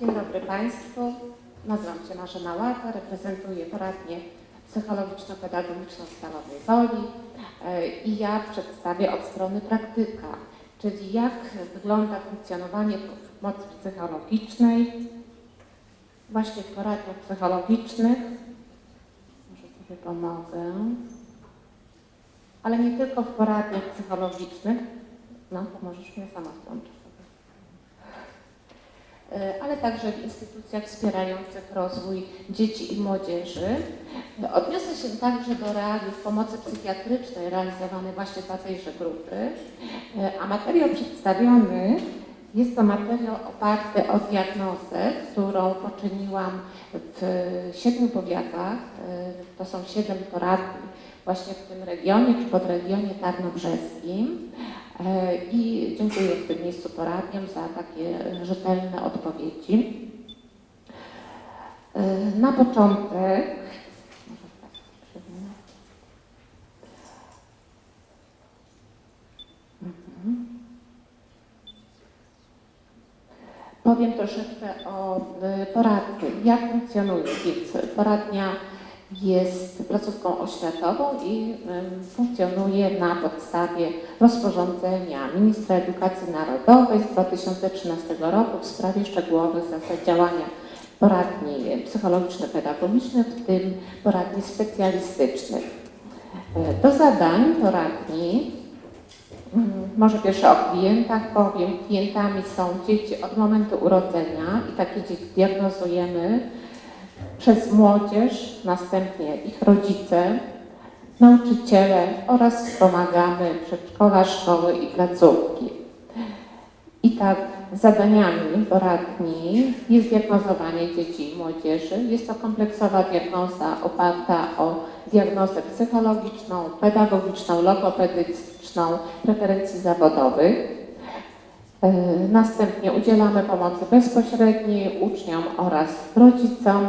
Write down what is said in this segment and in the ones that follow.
Dzień dobry Państwu. Nazywam się Marzena Łata, reprezentuję poradnię psychologiczno-pedagogiczną Stalowej Woli e, i ja przedstawię od strony praktyka, czyli jak wygląda funkcjonowanie pomocy psychologicznej właśnie w poradniach psychologicznych. Może sobie pomogę. Ale nie tylko w poradniach psychologicznych. No, pomożesz mnie sama włączyć. E, ale także w instytucjach wspierających rozwój dzieci i młodzieży. E, Odniosę się także do realiów pomocy psychiatrycznej realizowanej właśnie dla tejże grupy, E, a materiał przedstawiony jest to materiał oparty o diagnozę, którą poczyniłam w siedmiu powiatach. To są siedem poradni właśnie w tym regionie czy podregionie tarnobrzeskim. E, I dziękuję w tym miejscu poradniom za takie rzetelne odpowiedzi. E, Na początek, tak. Mhm. Powiem troszeczkę o y, poradni, jak funkcjonuje. Poradnia jest placówką oświatową i funkcjonuje na podstawie rozporządzenia Ministra Edukacji Narodowej z 2013 roku w sprawie szczegółowych zasad działania poradni psychologiczno-pedagogicznych, w tym poradni specjalistycznych. E, Do zadań poradni Mm, Może pierwsze o klientach powiem. Klientami są dzieci od momentu urodzenia i takie dzieci diagnozujemy przez młodzież, następnie ich rodzice, nauczyciele oraz wspomagamy przedszkola, szkoły i placówki. I tak zadaniami poradni jest diagnozowanie dzieci i młodzieży. Jest to kompleksowa diagnoza oparta o diagnozę psychologiczną, pedagogiczną, logopedyczną, preferencji zawodowych. E, Następnie udzielamy pomocy bezpośredniej uczniom oraz rodzicom.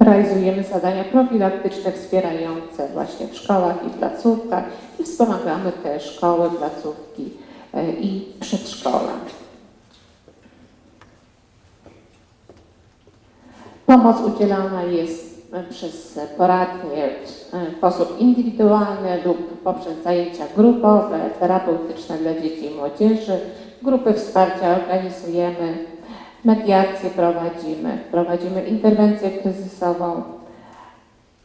Realizujemy zadania profilaktyczne wspierające właśnie w szkołach i placówkach i wspomagamy te szkoły, placówki e, i przedszkola. Pomoc udzielana jest e, przez poradnie e, w sposób indywidualny lub poprzez zajęcia grupowe, terapeutyczne dla dzieci i młodzieży. Grupy wsparcia organizujemy, mediacje prowadzimy, prowadzimy interwencję kryzysową,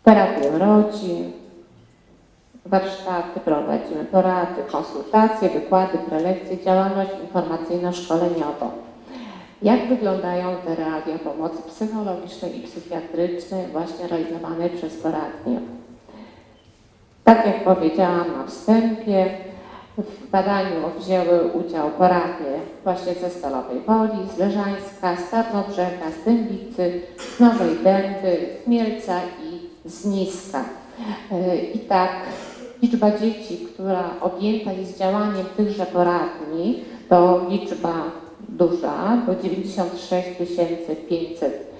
terapię rodzin, warsztaty prowadzimy, porady, konsultacje, wykłady, prelekcje, działalność informacyjno-szkoleniową. Jak wyglądają te realia pomocy psychologicznej i psychiatrycznej właśnie realizowanej przez poradnię? Tak jak powiedziałam na wstępie, badaniu wzięły udział poradnie właśnie ze Stalowej Woli, z Leżańska, z Tarnobrzega, z Dębicy, z Nowej Dęby, z Mielca i z Niska. E, I tak liczba dzieci, która objęta jest działaniem tychże poradni, to liczba duża, bo 96 500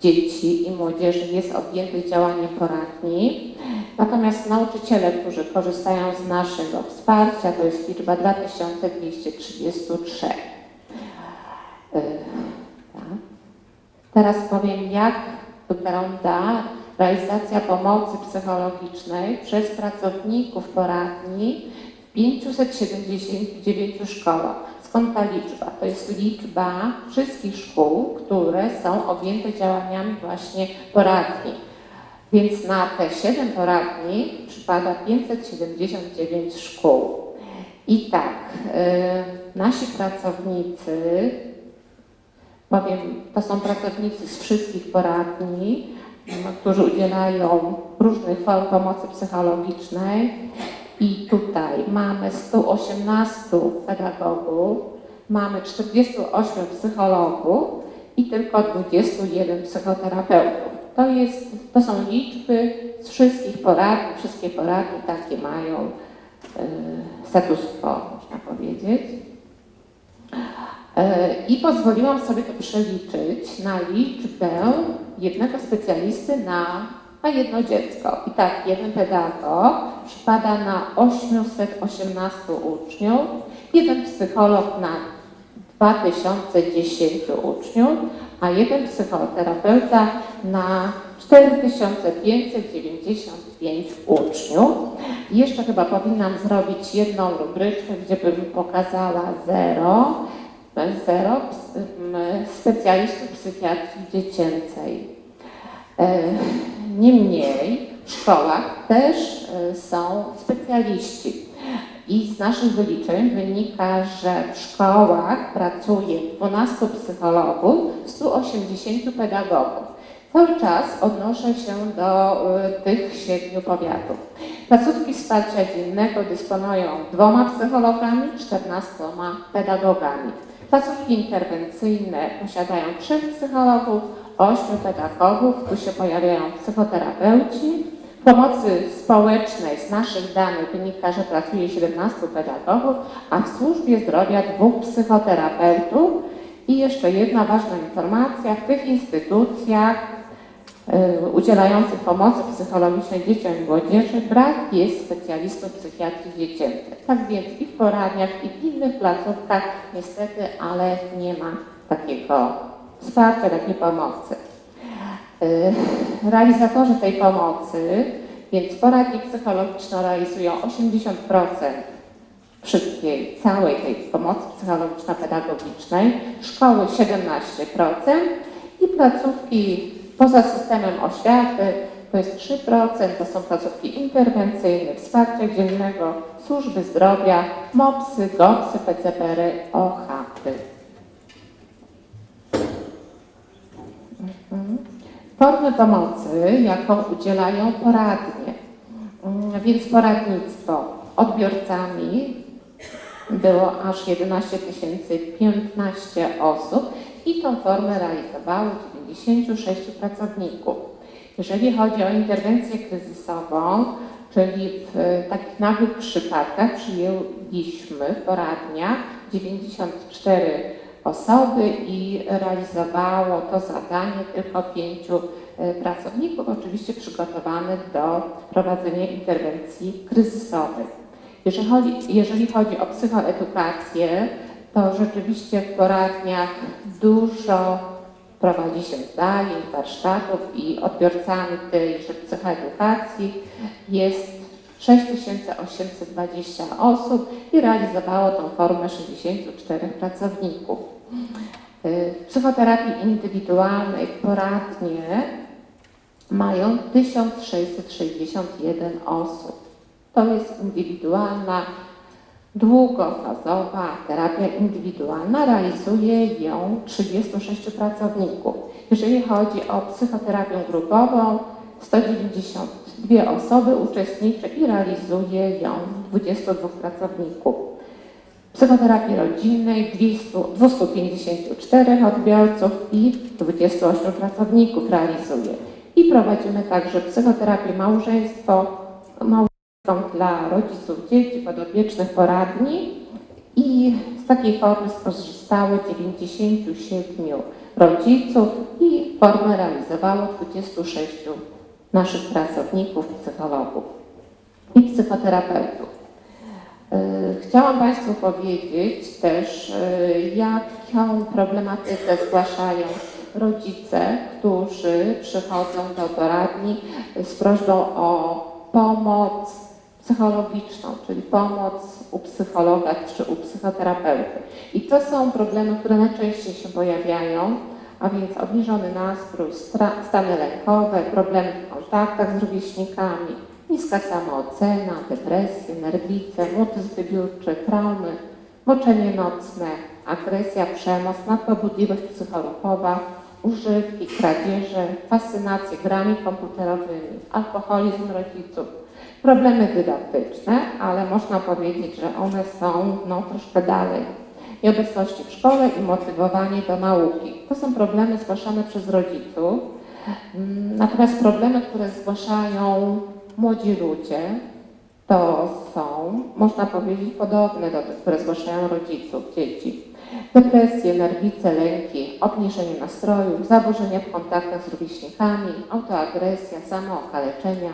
dzieci i młodzieży jest objętych działaniem poradni. Natomiast nauczyciele, którzy korzystają z naszego wsparcia, to jest liczba 2233. Yy, tak. Teraz powiem, jak wygląda realizacja pomocy psychologicznej przez pracowników poradni w 579 szkołach. Skąd ta liczba? To jest liczba wszystkich szkół, które są objęte działaniami właśnie poradni. Więc na te 7 poradni przypada 579 szkół. I tak, yy, nasi pracownicy, powiem, to są pracownicy z wszystkich poradni, m, którzy udzielają różnych form pomocy psychologicznej. I tutaj mamy 118 pedagogów, mamy 48 psychologów i tylko 21 psychoterapeutów. To, jest, to są liczby z wszystkich poradni, wszystkie poradnie takie mają e, status quo, można powiedzieć. E, I pozwoliłam sobie to przeliczyć na liczbę jednego specjalisty na, na jedno dziecko. I tak, jeden pedagog przypada na 818 uczniów, jeden psycholog na 2010 uczniów, a jeden psychoterapeuta na 4595 uczniów. Jeszcze chyba powinnam zrobić jedną rubryczkę, gdzie bym pokazała zero, zero ps- m, specjalistów psychiatrii dziecięcej. E, Niemniej w szkołach też e, są specjaliści. I z naszych wyliczeń wynika, że w szkołach pracuje 12 psychologów, 180 pedagogów. Cały czas odnoszę się do e, tych siedmiu powiatów. Placówki wsparcia dziennego dysponują dwoma psychologami, 14 pedagogami. Placówki interwencyjne posiadają trzech psychologów, ośmiu pedagogów, tu się pojawiają psychoterapeuci. Pomocy społecznej z naszych danych wynika, że pracuje 17 pedagogów, a w służbie zdrowia dwóch psychoterapeutów. I jeszcze jedna ważna informacja, w tych instytucjach y, udzielających pomocy psychologicznej dzieciom i młodzieży brak jest specjalistów psychiatrii dziecięcej. Tak więc i w poradniach, i w innych placówkach niestety, ale nie ma takiego wsparcia, takiej pomocy. Y, Realizatorzy tej pomocy, więc poradnie psychologiczne realizują 80% wszystkiej, całej tej pomocy psychologiczno-pedagogicznej, szkoły 17% i placówki poza systemem oświaty to jest 3%, to są placówki interwencyjne, wsparcia dziennego, służby zdrowia, MOPSy, GOPSy, PCPR-y, OHAPy. Formy pomocy, jaką udzielają poradnie. Mm, Więc poradnictwo odbiorcami było aż 11 015 osób i tą formę realizowało 96 pracowników. Jeżeli chodzi o interwencję kryzysową, czyli w takich nagłych przypadkach przyjęliśmy w poradniach 94 osoby i realizowało to zadanie tylko pięciu e, pracowników, oczywiście przygotowanych do prowadzenia interwencji kryzysowych. Jeżeli chodzi, jeżeli chodzi o psychoedukację, to rzeczywiście w poradniach dużo prowadzi się zajęć, warsztatów i odbiorcami tejże psychoedukacji jest 6820 osób i realizowało tą formę 64 pracowników. Y, psychoterapii indywidualnej poradnie mają 1661 osób. To jest indywidualna, długofazowa terapia indywidualna. Realizuje ją 36 pracowników. Jeżeli chodzi o psychoterapię grupową, 192 osoby uczestniczy i realizuje ją 22 pracowników. Psychoterapii rodzinnej 200, 254 odbiorców i 28 pracowników realizuje. I prowadzimy także psychoterapię małżeństwo, małżeńską dla rodziców dzieci podopiecznych poradni i z takiej formy skorzystały 97 rodziców i formę realizowało 26 naszych pracowników, psychologów i psychoterapeutów. Y, Chciałam Państwu powiedzieć też, y, jaką problematykę zgłaszają rodzice, którzy przychodzą do poradni z prośbą o pomoc psychologiczną, czyli pomoc u psychologa czy u psychoterapeuty. I to są problemy, które najczęściej się pojawiają, a więc obniżony nastrój, stany lękowe, problemy w kontaktach z rówieśnikami, niska samoocena, depresje, nerwice, mutyzm wybiórczy, traumy, moczenie nocne, agresja, przemoc, nadpobudliwość psychologowa, używki, kradzieże, fascynacje grami komputerowymi, alkoholizm rodziców, problemy dydaktyczne, ale można powiedzieć, że one są no, troszkę dalej. Nieobecności w szkole i motywowanie do nauki. To są problemy zgłaszane przez rodziców. Mm, Natomiast problemy, które zgłaszają młodzi ludzie, to są, można powiedzieć, podobne do tych, które zgłaszają rodziców, dzieci. Depresje, nerwice, lęki, obniżenie nastroju, zaburzenia w kontaktach z rówieśnikami, autoagresja, samookaleczenia,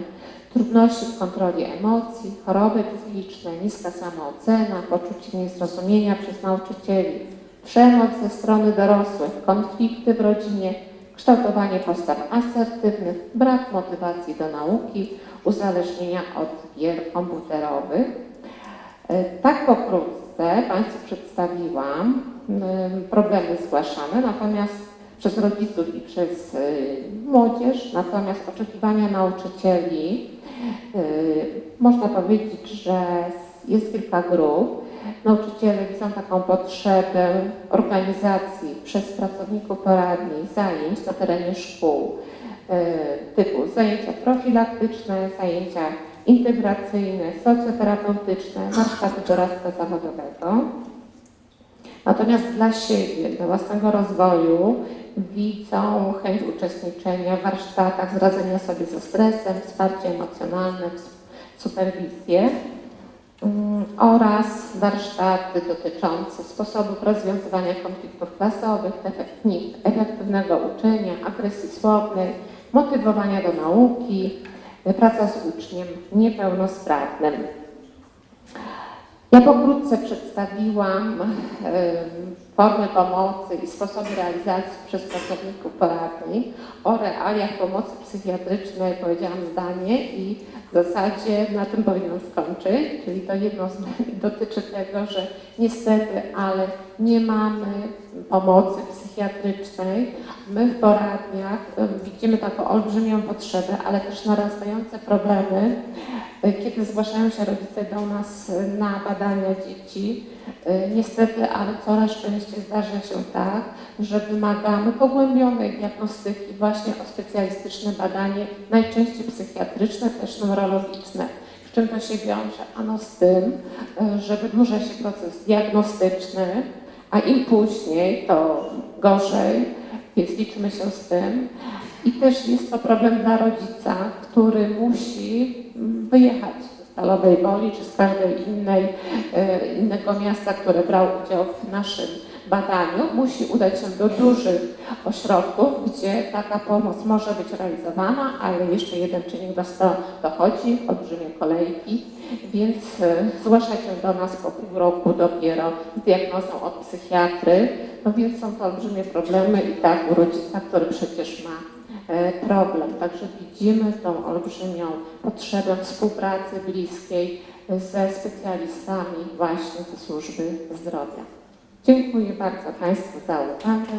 trudności w kontroli emocji, choroby psychiczne, niska samoocena, poczucie niezrozumienia przez nauczycieli, przemoc ze strony dorosłych, konflikty w rodzinie, kształtowanie postaw asertywnych, brak motywacji do nauki, uzależnienia od gier komputerowych. E, Tak pokrótce Państwu przedstawiłam problemy zgłaszane, natomiast przez rodziców i przez y, młodzież, natomiast oczekiwania nauczycieli, y, można powiedzieć, że jest kilka grup. Nauczyciele widzą taką potrzebę organizacji przez pracowników poradni zajęć na terenie szkół typu zajęcia profilaktyczne, zajęcia integracyjne, socjoterapeutyczne, warsztaty doradztwa zawodowego. Natomiast dla siebie, dla własnego rozwoju widzą chęć uczestniczenia w warsztatach, z radzenia sobie ze stresem, wsparcie emocjonalne, superwizję mm, oraz warsztaty dotyczące sposobów rozwiązywania konfliktów klasowych, efektywnego uczenia, agresji słownej, motywowania do nauki, praca z uczniem niepełnosprawnym. Ja pokrótce przedstawiłam formy pomocy i sposoby realizacji przez pracowników poradni. O realiach pomocy psychiatrycznej powiedziałam zdanie i w zasadzie na tym powinnam skończyć, czyli to jedno zdanie dotyczy tego, że niestety, ale nie mamy pomocy psychiatrycznej. My w poradniach widzimy taką olbrzymią potrzebę, ale też narastające problemy, e, kiedy zgłaszają się rodzice do nas e, na badania dzieci. E, Niestety, ale coraz częściej zdarza się tak, że wymagamy pogłębionej diagnostyki właśnie o specjalistyczne badanie, najczęściej psychiatryczne, też neurologiczne. Czym to się wiąże? Ano z tym, że wydłuża się proces diagnostyczny, a im później, to gorzej, więc liczymy się z tym. I też jest to problem dla rodzica, który musi mm, wyjechać z Stalowej Woli czy z każdej innej, e, innego miasta, które brał udział w naszym badaniu. Musi udać się do dużych ośrodków, gdzie taka pomoc może być realizowana, ale jeszcze jeden czynnik do dochodzi, olbrzymie kolejki, więc e, zgłasza się do nas po pół roku dopiero z diagnozą od psychiatry, no więc są to olbrzymie problemy i tak u rodzica, który przecież ma e, problem. Także widzimy tą olbrzymią potrzebę współpracy bliskiej ze specjalistami właśnie ze służby zdrowia. Dziękuję bardzo Państwu za uwagę.